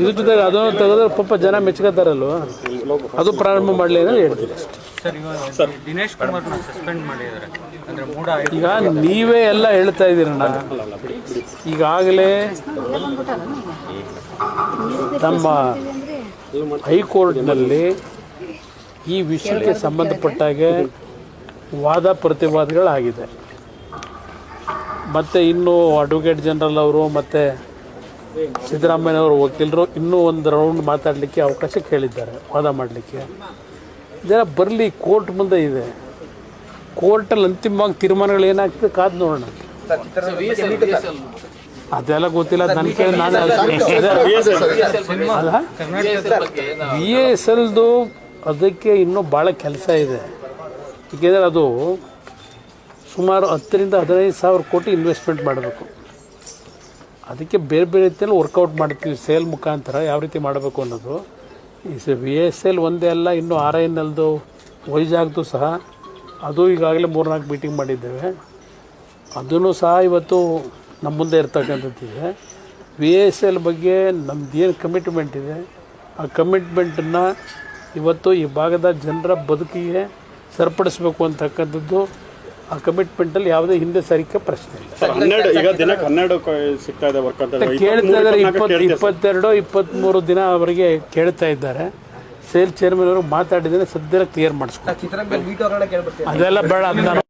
ಇದ್ರ ಜೊತೆಗೆ ಅದನ್ನು ತೆಗೆದ್ರೆ ಪಾಪ ಜನ ಮೆಚ್ಕೋತಾರಲ್ವ? ಅದು ಪ್ರಾರಂಭ ಮಾಡಲಿ ಅಂತ ಹೇಳ್ತೀನಿ ಸರ್ ಇವಾಗ ದಿನೇಶ್ ಕುಮಾರ್ನ ಸಸ್ಪೆಂಡ್ ಮಾಡಿದ್ದಾರೆ. ಅಂದ್ರೆ ಮೂಡ ಈಗ ನೀವೇ ಎಲ್ಲ ಹೇಳ್ತಾ ಇದ್ದೀರಣ್ಣ ಈಗಾಗಲೇ ನಮ್ಮ ಹೈಕೋರ್ಟ್ನಲ್ಲಿ ಈ ವಿಷಯಕ್ಕೆ ಸಂಬಂಧಪಟ್ಟಾಗೆ ವಾದ ಪ್ರತಿವಾದಗಳಾಗಿದೆ. ಮತ್ತು ಇನ್ನು ಅಡ್ವೊಕೇಟ್ ಜನರಲ್ ಅವರು ಮತ್ತು ಸಿದ್ದರಾಮಯ್ಯನವರು ವಕೀಲರು ಇನ್ನೂ ಒಂದು ರೌಂಡ್ ಮಾತಾಡಲಿಕ್ಕೆ ಅವಕಾಶ ಕೇಳಿದ್ದಾರೆ ವಾದ ಮಾಡಲಿಕ್ಕೆ ಇದೆಲ್ಲ ಬರಲಿ ಕೋರ್ಟ್ ಮುಂದೆ ಇದೆ ಕೋರ್ಟಲ್ಲಿ ಅಂತಿಮವಾಗಿ ತೀರ್ಮಾನಗಳು ಏನಾಗ್ತದೆ ಕಾದು ನೋಡೋಣ ಅದೆಲ್ಲ ಗೊತ್ತಿಲ್ಲ ನನ್ನ ಕೇಳಿ ನಾನು ಅಲ್ಲ ಬಿ ಎಸ್ ಎಲ್ದು ಅದಕ್ಕೆ ಇನ್ನೂ ಭಾಳ ಕೆಲಸ ಇದೆ ಏಕೆಂದರೆ ಅದು ಸುಮಾರು ಹತ್ತರಿಂದ ಹದಿನೈದು ಸಾವಿರ ಕೋಟಿ ಇನ್ವೆಸ್ಟ್ಮೆಂಟ್ ಮಾಡಬೇಕು ಅದಕ್ಕೆ ಬೇರೆ ಬೇರೆ ರೀತಿಯಲ್ಲಿ ವರ್ಕೌಟ್ ಮಾಡ್ತೀವಿ ಸೇಲ್ ಮುಖಾಂತರ ಯಾವ ರೀತಿ ಮಾಡಬೇಕು ಅನ್ನೋದು. ಈ ವಿ ಎಸ್ ಎಲ್ ಒಂದೇ ಅಲ್ಲ, ಇನ್ನು ಆರ್ ಐ ಎಲ್ದು ವೈಜಾಗ್ದು ಸಹ. ಅದು ಈಗಾಗಲೇ ಮೂರ್ನಾಲ್ಕು ಮೀಟಿಂಗ್ ಮಾಡಿದ್ದೇವೆ. ಅದನ್ನು ಸಹ ಇವತ್ತು ನಮ್ಮ ಮುಂದೆ ಇರ್ತಕ್ಕಂಥದ್ದಿದೆ. ವಿ ಎಸ್ ಎಲ್ ಬಗ್ಗೆ ನಮ್ದು ಏನು ಕಮಿಟ್ಮೆಂಟ್ ಇದೆ, ಆ ಕಮಿಟ್ಮೆಂಟನ್ನು ಇವತ್ತು ಈ ಭಾಗದ ಜನರ ಬದುಕಿಗೆ ಸರಿಪಡಿಸ್ಬೇಕು ಅಂತಕ್ಕಂಥದ್ದು ಆ ಕಮಿಟ್ಮೆಂಟಲ್ಲಿ ಯಾವುದೇ ಹಿಂದೆ ಸರಿಕೆ ಪ್ರಶ್ನೆ ಇಲ್ಲ. ಸರ್ ಹನ್ನೆರಡು ಈಗ ದಿನಕ್ಕೆ ಹನ್ನೆರಡು ಕ- ಸಿಗ್ತಾ ಇದೆ ವರ್ಕ್ ಅಂತ. ಕೇಳ್ತಾ ಇದ್ದಾರೆ ಇಪ್ಪತ್ತು ಇಪ್ಪತ್ತೆರಡು ಇಪ್ಪತ್ತ್ಮೂರು ದಿನ ಅವರಿಗೆ ಕೇಳ್ತಾ ಇದ್ದಾರೆ. ಸೇಲ್ ಚೇರ್ಮನ್ ಅವರು ಮಾತಾಡಿದ್ರೆ ಸದ್ಯ ಕ್ಲಿಯರ್ ಮಾಡಿಸ್ಕೊಂಡು ಅದೆಲ್ಲ ಬೇಡ ಅಂತ